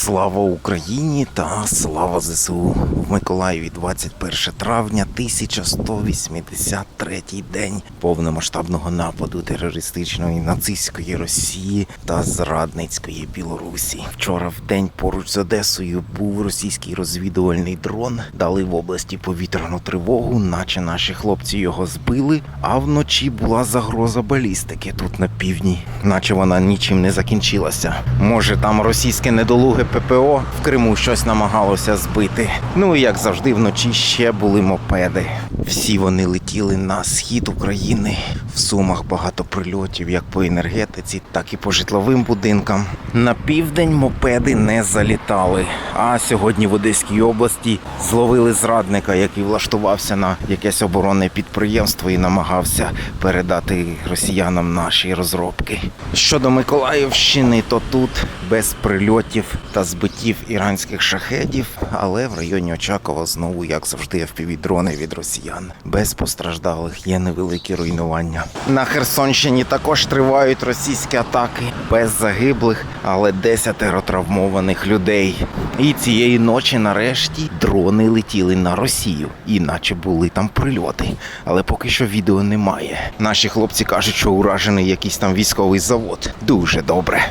Слава Україні та слава ЗСУ в Миколаєві 21 травня 1183 день повномасштабного нападу терористичної нацистської Росії та зрадницької Білорусі. Вчора в день поруч з Одесою був російський розвідувальний дрон. Дали в області повітряну тривогу, наче наші хлопці його збили. А вночі була загроза балістики тут на півдні, наче вона нічим не закінчилася. Може, там російське недолуге ППО в Криму щось намагалося збити. Ну і як завжди, вночі ще були мопеди. Всі вони летіли на схід України. В сумах багато прильотів, як по енергетиці, так і по житловим будинкам. На південь мопеди не залітали. А сьогодні в Одеській області зловили зрадника, який влаштувався на якесь оборонне підприємство і намагався передати росіянам наші розробки. Щодо Миколаївщини, то тут без прильотів та збиттів іранських шахедів, але в районі Очакова знову, як завжди, FPV-дрони від росіян. Без постраждалих є невеликі руйнування. На Херсонщині також тривають російські атаки без загиблих, але десятеро травмованих людей. І цієї ночі, нарешті, дрони летіли на Росію, іначе були там прильоти. Але поки що відео немає. Наші хлопці кажуть, що уражений якийсь там військовий завод. Дуже добре.